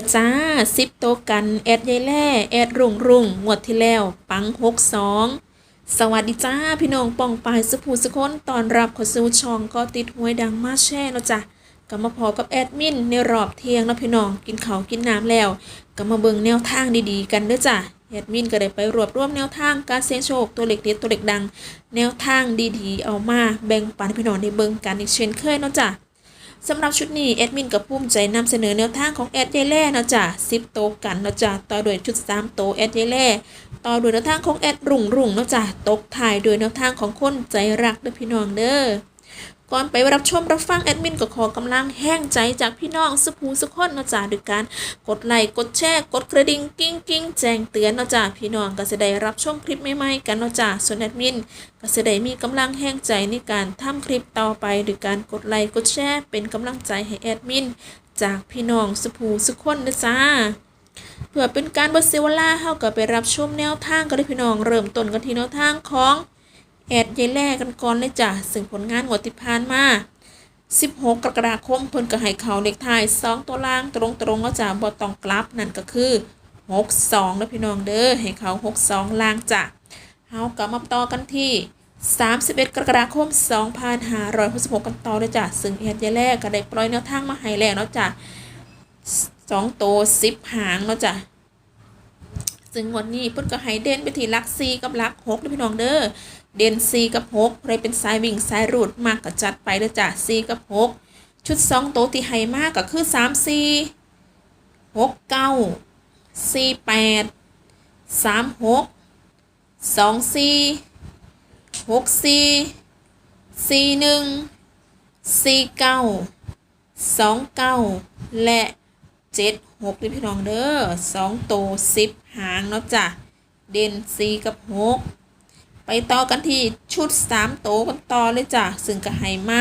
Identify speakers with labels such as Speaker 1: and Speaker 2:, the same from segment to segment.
Speaker 1: ละจ้าสิบโตกันแอดยายแล่แอดรุ่งรุ่งงวดที่แล้ว ปังหกสองสวัสดีจ้าพี่น้องป่องปายสุภูสุคนตอนรับขอสู่ช่องก็ติดหวยดังมาแช่เนาะจ้ะก็มาพอกับแอดมินในรอบเที่ยงนะพี่น้องกินเขากินน้ำแล้ว ก็มาเบิ่งแนวทางดีๆ กันเด้อจ้ะแอดมินก็ได้ไปรวบรวมแนวทางการเสี่ยงโชคตัวเล็กเด็ดตัวเล็กดัง แนวทางดีๆเอามาแบ่งปันพี่น้องได้เบิ่งกันอีกเช่นเคยเนาะจ้ะ สำหรับชุดนี้แอดมินกับภูมิใจนำเสนอแนวทางของแอดเยแล่นะจ๊ะสิบโตกันนะจ๊ะต่อด้วยชุดสามโตแอดเยแล่ต่อด้วยแนวทางของแอดรุ่งรุ่งนะจ๊ะตกถ่ายโดยแนวทางของคนใจรักเด้อพี่น้องเด้อ ก่อนไปรับชมรับฟังแอดมินก็ขอกำลังแห้งใจจากพี่น้องสุภูสุขคนนะจ๊ะด้วยการกดไลค์กดแชร์กดกระดิ่งกิ้งกิ้งแจ้งเตือนนะจ๊ะพี่น้องก็จะได้รับชมคลิปใหม่ๆกันนะจ๊ะส่วนแอดมินก็จะได้มีกำลังแห้งใจในการทำคลิปต่อไปโดยการกดไลค์กดแชร์เป็นกำลังใจให้แอดมินจากพี่น้องสุภูสุขคนนะจ้าเพื่อเป็นการบดเซยวลาเฮาก็ไปรับชมแนวทางกันเลยพี่น้องเริ่มต้นกันที่แนวทางของ แอดยายแล่กันก่อนเลยจ้ะซึ่งผลงานงวดที่ผ่านมา 16 กรกฎาคมเพิ่นก็ให้เขาเลขท้าย2ตัวล่างตรงๆแล้วจ้ะบ่ต้องกลับนั่นก็คือ 62แล้วพี่น้องเด้อให้เขา 62 ล่างจ้ะเฮากลับมาต่อกันที่ 31 กรกฎาคม 2566 กันต่อเลยจ้ะซึ่งเอ็ดยายแรกก็ได้ปล่อยแนวทางมาให้แล้วเนาะจ้ะสองโตสิบหางเนาะจ้ะซึ่งวันนี้เพิ่นก็ให้เด่นไปที่ลัก4กับลัก6นะพี่น้องเด้อ เด่น4กับ6ใครเป็นสายวิ่งสายรูดมากก็จัดไปเด้อจ้ะ4กับ 6 ชุด 2 โตที่ให้มากก็คือ 3 4 6 9 4 8 3 6สองสี่หกสี่สี่หนึ่งสี่เก้าสองเก้าและเจ็ดหกนี่พี่น้องเด้อสองโตวสิบหางเนาะจ้ะ เด่นสี่กับหก ไปต่อกันที่ชุดสามโตวกันต่อเลยจ้ะซึ่งก็ให้มา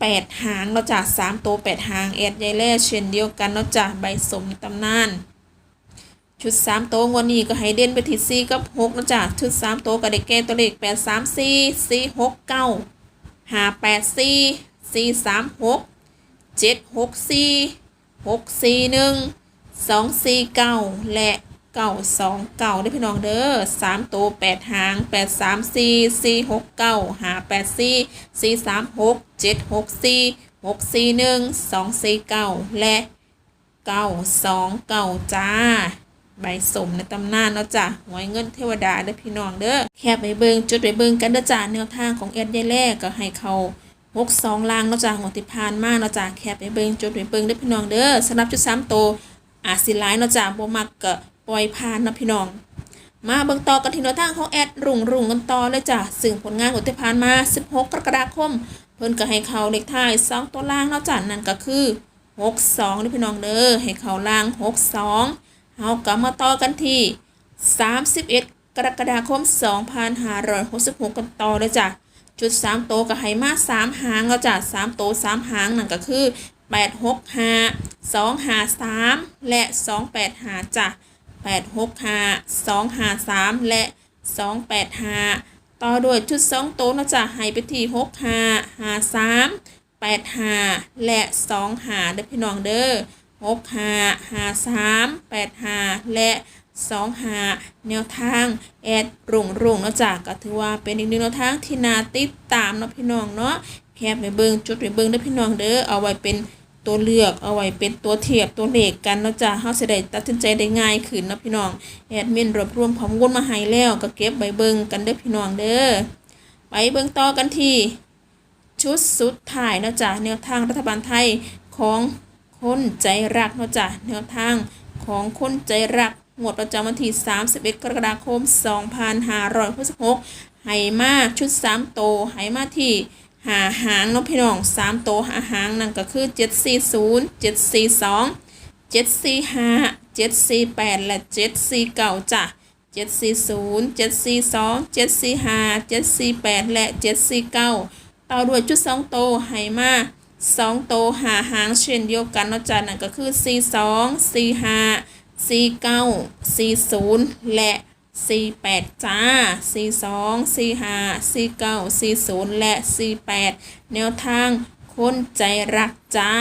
Speaker 1: แปดหางเนาะจ้ะสามโตวแปดหางแอดยายแล่เช่นเดียวกันเนาะจ้ะใบสมตำนาน ชุดสามโตวงวันนี้ก็ให้เด่นไปที่สี่กับหกนะจ๊ะชุดสามโตวก็ได้แก่ตัวเลขแปดสามสี่สี่หกเก้าห้าแปดสี่สี่สามหกเจ็ดหกสี่หกสี่หนึ่งสองสี่เก้าและ เก้าสองเก้าได้พี่น้องเด้อสามโตวแปดหางแปดสามสี่สี่หกเก้าหาแปดสี่สี่สามหกเจ็ดหกสี่หกสี่หนึ่งสองสี่เก้าและเก้าสองเก้าจ้าใบสมในตำนานเนาะจ้ะหวยเงินเทวดาเด้อพี่น้องเด้อแคบไปเบิงจุดไปเบิงกันเด้อจ้ะแนวทางของแอดยายแล่ก็ให้เขาหกสองลางเนาะจ้ะหัวติพานมากเนาะจ้ะแคบไปเบิงจุดไปเบิงเด้อพี่น้องเด้อสำหรับจุดสามโตว อาจสิหลายเนาะจ้ะบ่มักก็ปล่อยผ่านนะพี่น้อง มาเบิ่งต่อกันที่แนวทางของแอดรุ่งรุ่งกันต่อเลยจ้ะซึ่งผลงานของที่ผ่านมา 16 กรกฎาคม เพิ่นก็ให้เขาเลขท้าย2ตัวล่างเนาะจ้ะนั่นก็คือ 62นี่พี่น้องเด้อให้เขาล่าง 62เฮากลับมาต่อกันที่ 31กรกฎาคม 2566 กันต่อเลยจ้ะ จุด 3 โตกับไหมา 3 หางแล้วจ้ะ 3 โต 3 หางนั่นก็คือ 8 6 5 2 5 3 และ 2 8 5จ้ะ8 6 5 2 5 3 และ 2 8 5 ต่อด้วยชุด 2 โตวนะจ้ะให้ไปที่6 5 5 3 8 5 และ 2 5เด้อพี่น้องเด้อหกห้าห้าสามแปดห้าและสองห้าแนวทางแอดรุ่งรุ่งเนาะจ้ะก็ถือว่าเป็นอีกหนึ่งแนวทางที่น่าติดตามเนาะพี่น้องเนาะแคบไปเบิงจุดไปเบิงเด้อพี่น้องเด้อเอาไว้เป็น ตัวเลือกเอาไว้เป็นตัวเทียบตัวเลขกันเนาะจ้ะเฮาสิได้ตัดสินใจได้ง่ายขึ้นเนาะพี่น้องแอดมินรวบรวมข้อมูลมาให้แล้วก็เก็บไว้เบิ่งกันเด้อพี่น้องเด้อไปเบิ่งต่อกันที่ชุดสุดท้ายเนาะจ้ะแนวทางรัฐบาลไทยของคนใจรักเนาะจ้ะแนวทางของคนใจรักหมวดประจำวันที่ 31 กรกฎาคม 2566 ไหมาชุด 3 โตไหมาที่ หาหางเนาะพี่น้อง3โตวหาหางนั่นก็คือ740 742 745 748และ749จ้ะ740 742 745 748และ749ต่อด้วยจุดสองโตวไหมาสองโตวหาหางเช่นเดียวกันเนาะจ้ะนั่นก็คือ42 45 49 40และ 48จ้า42 45 49 40และ48แนวทางคนใจรักจ้า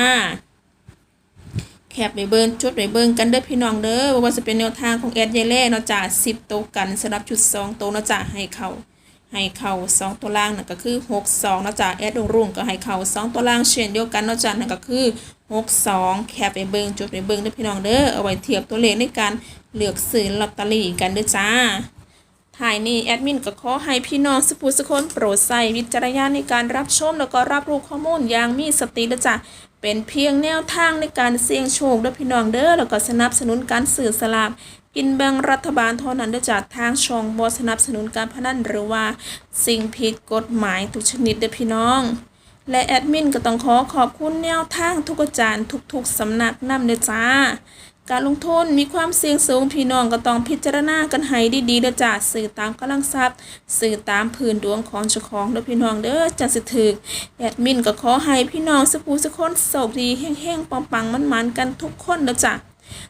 Speaker 1: แคคปไปเบิ่งจดไปเบิ่งกันเด้อพี่น้องเด้อว่าจะเป็นแนวทางของแอดยายเล่เนาะจ้ะ10โตกันสำหรับชุด2โตเนาะจ้าให้เขา ให้เข้า2 ตัวล่างนั่นก็คือ 62นะจ้ะแอดรุ่งก็ให้เข้า2 ตัวล่างเช่นเดียวกันนะจ้ะนั่นก็คือ 62 แคปไปเบิงจดไปเบิงด้อพี่น้องเด้อเอาไว้เทียบตัวเลขในการเลือกซื้อลอตเตอรี่กันเด้อจ้าถ่ายนี่แอดมินก็ขอให้พี่น้องสปูสคนโปรดใส่วิจารณญาณในการรับชมแล้วก็รับรู้ข้อมูลอย่างมีสตินะจ๊ะเป็นเพียงแนวทางในการเสี่ยงโชคด้อพี่น้องเด้อแล้วก็สนับสนุนการสื่อสลาก กินแบ่งรัฐบาลเท่านั้นเด้จ้ะทางช่องบ่สนับสนุนการพนันหรือว่าสิ่งผิดกฎหมายทุกชนิดเด้อพี่น้อง และแอดมินก็ต้องขอขอบคุณแนวทางทุกอาจารย์ทุกๆสำนักนำเด้อจ้า การลงทุนมีความเสี่ยงสูงพี่น้องก็ต้องพิจารณากันให้ดีๆเด้อจ้าสื่อตามกำลังทรัพย์ สื่อตามพื้นดวงของเจ้าของเด้อพี่น้องเด้อจังสิถึกแอดมินก็ขอให้พี่น้องสุภูสุคนโชคดีแห้งๆปังๆมันๆกันทุกคนเด้อจ้า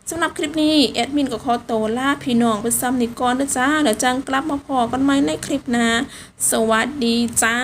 Speaker 1: สำหรับคลิปนี้แอดมินก็ขอโตวลาพี่น้องไปซ้ำนิก่อนเด้อจ้าแล้วจังกลับมาพอกันใหม่ในคลิปนะ สวัสดีจ้า